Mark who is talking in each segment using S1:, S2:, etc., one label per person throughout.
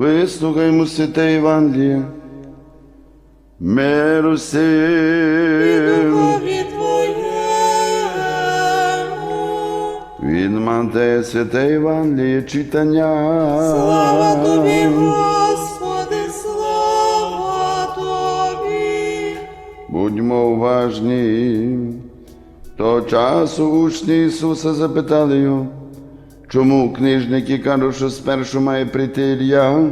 S1: Вислухаймо святе Євангеліє. Миру
S2: духові
S1: від Мантея святе Євангеліє читання.
S2: Слава Тобі, Господи, слава Тобі.
S1: Будьмо уважні. Того часу учні Ісуса запитали його, чому книжники кажуть, що спершу має прийти Ілля,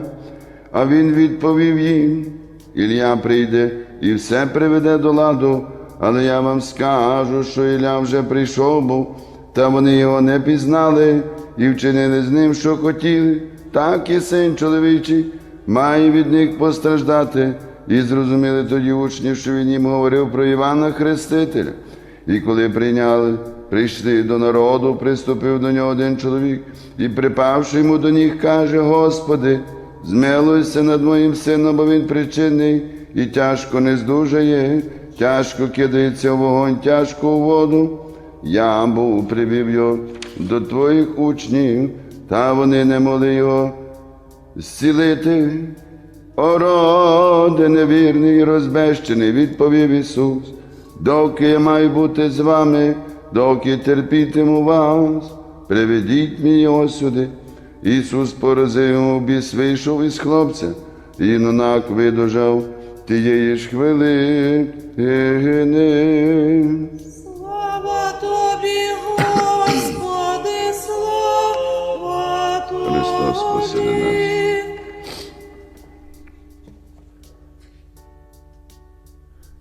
S1: а Він відповів їм, Ілля прийде і все приведе до ладу, але я вам скажу, що Ілля вже прийшов був, та вони його не пізнали і вчинили з ним, що хотіли, так і син чоловічий має від них постраждати. І зрозуміли тоді учні, що він їм говорив про Івана Хрестителя. І коли прийняли, прийшли до народу, приступив до нього один чоловік і, припавши йому до них, каже: Господи, змилуйся над моїм сином, бо він причинний і тяжко не здужає, тяжко кидається в вогонь, тяжко у воду. Я був привів його до твоїх учнів, та вони не могли його зцілити. О, роде невірний і розбещений, відповів Ісус, доки я маю бути з вами, доки терпітиму вас, приведіть мені його сюди. Ісус поразив йому біс, вийшов із хлопця, і юнак видужав тієї ж хвилини.
S2: Слава Тобі, Господи, слава Тобі.
S1: Христос посеред нас.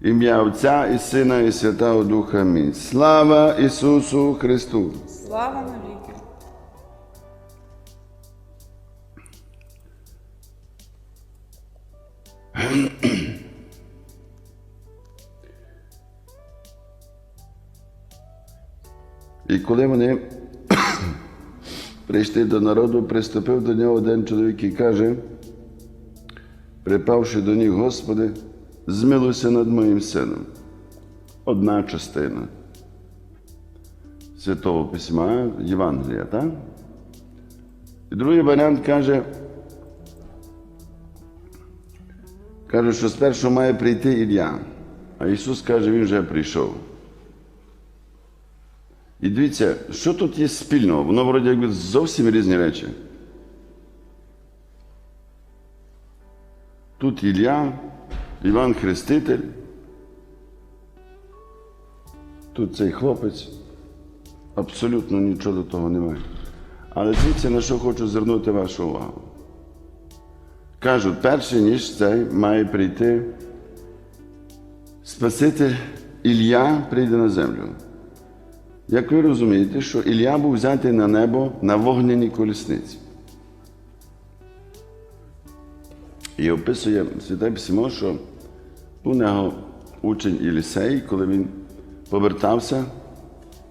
S1: Ім'я Отця і Сина, і Святого Духа. Амінь. Слава Ісусу Христу!
S2: Слава навіки.
S1: І коли вони прийшли до народу, приступив до нього один чоловік і каже, припавши до них, Господи, змилуйся над моїм сином. Одна частина Святого Письма, Євангелія, так? І другий варіант каже, каже, що спершу має прийти Ілля, а Ісус каже, Він вже прийшов. І дивіться, що тут є спільного? Воно вроді якби зовсім різні речі. Тут Ілля, Іван Хреститель. Тут цей хлопець. Абсолютно нічого до того немає. Але дивіться, на що хочу звернути вашу увагу. Кажуть, перше, ніж цей має прийти Спаситель Ілля прийде на землю. Як ви розумієте, що Ілля був взятий на небо на вогняній колісниці. І описує Святе Письмо, що у нього учень Єлісей, коли він повертався,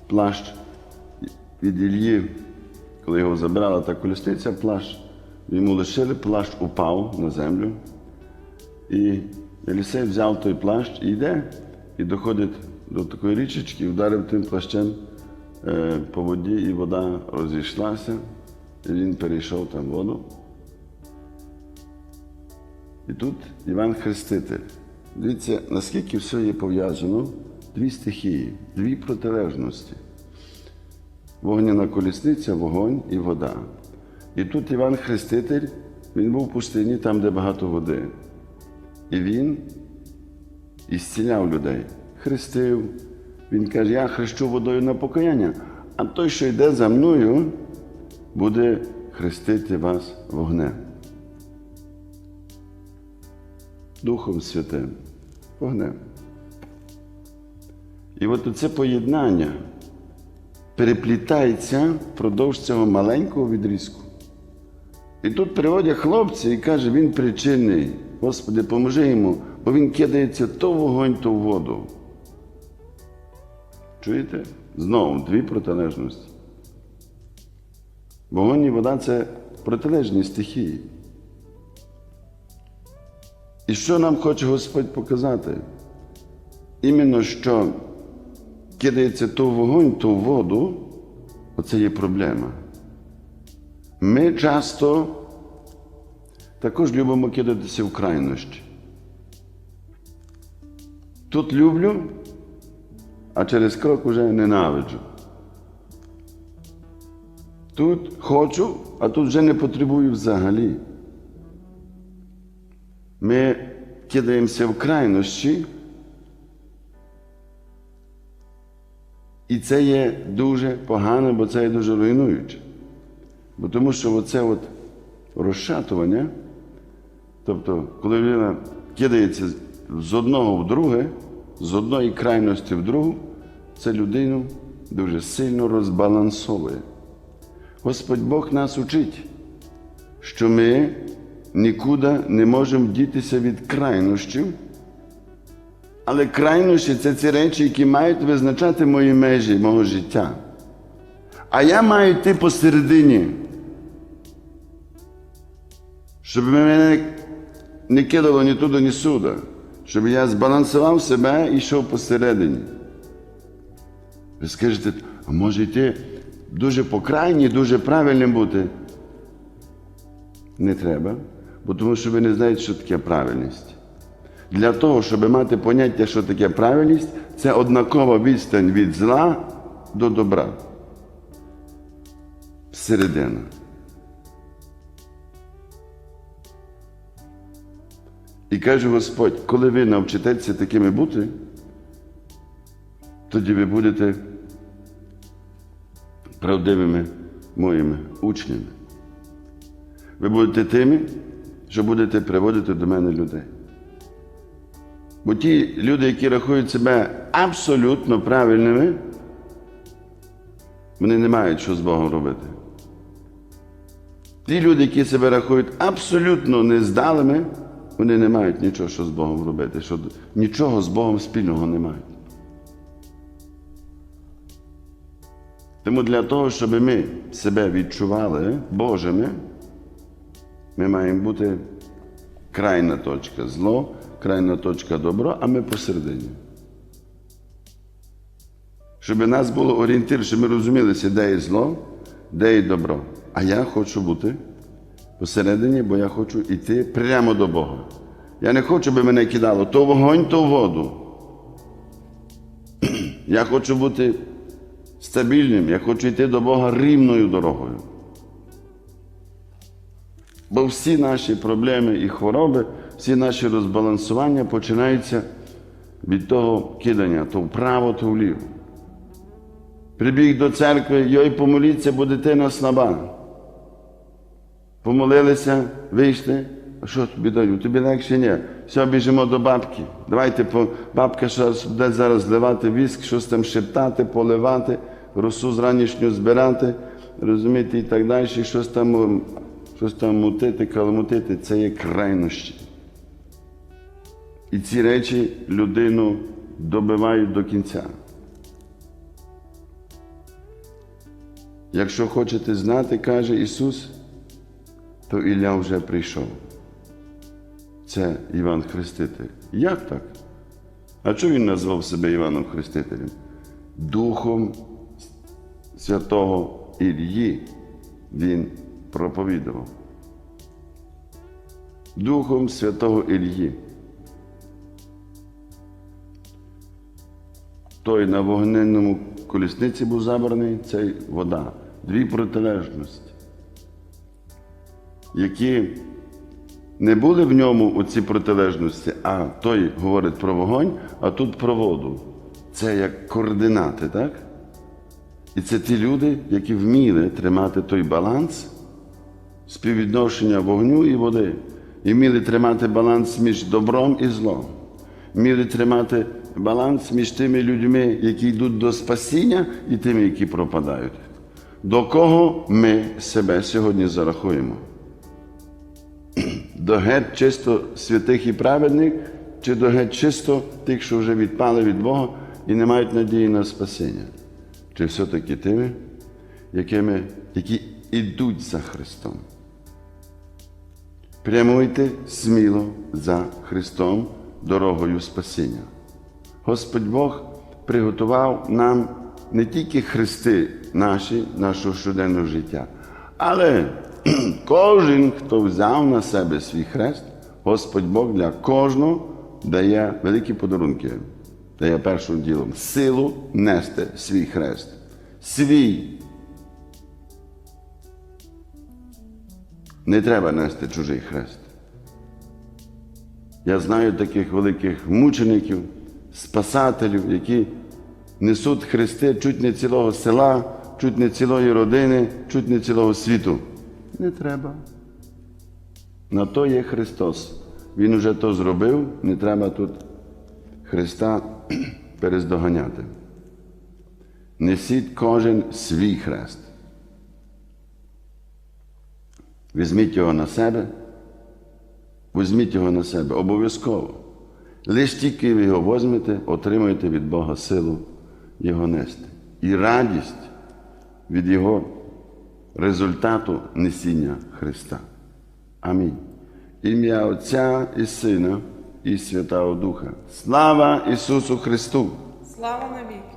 S1: плащ від Іллі, коли його забирала та колісниця, плащ, йому лишили, плащ упав на землю. І Єлісей взяв той плащ і йде, і доходить до такої річечки, вдарив тим плащем е, по воді, і вода розійшлася, і він перейшов там воду. І тут Іван Хреститель. Дивіться, наскільки все є пов'язано, дві стихії, дві протилежності. Вогняна колісниця, вогонь і вода. І тут Іван Хреститель, він був в пустині, там, де багато води. І він ісціляв людей, хрестив. Він каже, я хрещу водою на покаяння, а той, що йде за мною, буде хрестити вас вогнем. Духом Святим, вогнем. І от це поєднання переплітається впродовж цього маленького відрізку. І тут приводять хлопці і каже, він причинний. Господи, поможи йому, бо він кидається то в вогонь, то в воду. Чуєте? Знову дві протилежності. Вогонь і вода це протилежні стихії. І що нам хоче Господь показати? Іменно що кидається то вогонь, то воду, оце є проблема. Ми часто також любимо кидатися в крайнощі. Тут люблю, а через крок уже ненавиджу. Тут хочу, а тут вже не потребую взагалі. Ми кидаємося в крайнощі, і це є дуже погано, бо це є дуже руйнуюче. Бо тому що оце от розшатування, тобто, коли людина кидається з одного в друге, з одної крайності в другу, це людину дуже сильно розбалансовує. Господь Бог нас учить, що ми нікуди не можемо дітися від крайнощів, але крайнощі це ці речі, які мають визначати мої межі мого життя. А я маю йти посередині, щоб мене не кидало ні туди, ні сюди, щоб я збалансував себе і йшов посередині. Ви скажете, а може йти дуже по крайній, дуже правильним бути? Не треба, бо тому що ви не знаєте, що таке правильність. Для того, щоб мати поняття, що таке правильність, це однакова відстань від зла до добра. Середина. І каже Господь, коли ви навчитеся такими бути, тоді ви будете правдивими моїми учнями. Ви будете тими, що будете приводити до мене людей. Бо ті люди, які рахують себе абсолютно правильними, вони не мають що з Богом робити. Ті люди, які себе рахують абсолютно нездалими, вони не мають нічого, що з Богом робити, що нічого з Богом спільного не мають. Тому для того, щоб ми себе відчували Божими, ми маємо бути крайна точка зло, крайна точка добро, а ми посередині. Щоб нас було орієнтир, щоб ми розумілися, де є зло, де є добро. А я хочу бути посередині, бо я хочу йти прямо до Бога. Я не хочу, щоб мене кидало то вогонь, то воду. Я хочу бути стабільним, я хочу йти до Бога рівною дорогою. Бо всі наші проблеми і хвороби, всі наші розбалансування починаються від того кидання то вправо, то вліво. Прибіг до церкви, йой помоліться, бо дитина слаба. Помолилися, вийшли. А що тобі даю? Тобі легше ні. Все, біжимо до бабки. Давайте по... бабка буде зараз зливати віск, щось там шептати, поливати, росу з ранішню збирати, розумієте, і так далі, щось там, щось там мутити, каламутити. Це є крайнощі. І ці речі людину добивають до кінця. Якщо хочете знати, каже Ісус, то Ілля вже прийшов. Це Іван Хреститель. Як так? А чому він назвав себе Іваном Хрестителем? Духом святого Ільї він проповідував. Духом святого Ільї. Той на вогненному колісниці був забраний, це вода. Дві протилежності, які не були в ньому оці протилежності, а той говорить про вогонь, а тут про воду. Це як координати, так? І це ті люди, які вміли тримати той баланс співвідношення вогню і води. І вміли тримати баланс між добром і злом. Вміли тримати баланс між тими людьми, які йдуть до спасіння, і тими, які пропадають. До кого ми себе сьогодні зарахуємо? До геть чисто святих і праведних, чи до геть чисто тих, що вже відпали від Бога і не мають надії на спасіння? Чи все-таки тими, якими, які йдуть за Христом? Прямуйте сміло за Христом дорогою спасіння. Господь Бог приготував нам не тільки хрести наші, нашого щоденного життя, але кожен, хто взяв на себе свій хрест, Господь Бог для кожного дає великі подарунки. Дає першим ділом силу нести свій хрест. Свій. Не треба нести чужий хрест. Я знаю таких великих мучеників, спасателів, які несуть хрести чуть не цілого села, чуть не цілої родини, чуть не цілого світу. Не треба. На то є Христос. Він уже то зробив, не треба тут Христа перездоганяти. Несіть кожен свій хрест. Візьміть його на себе, візьміть його на себе обов'язково. Лиш тільки ви його возьмете, отримаєте від Бога силу його нести. І радість від Його результату несіння Христа. Амінь. Ім'я Отця і Сина і Святого Духа. Слава Ісусу Христу!
S2: Слава навіки.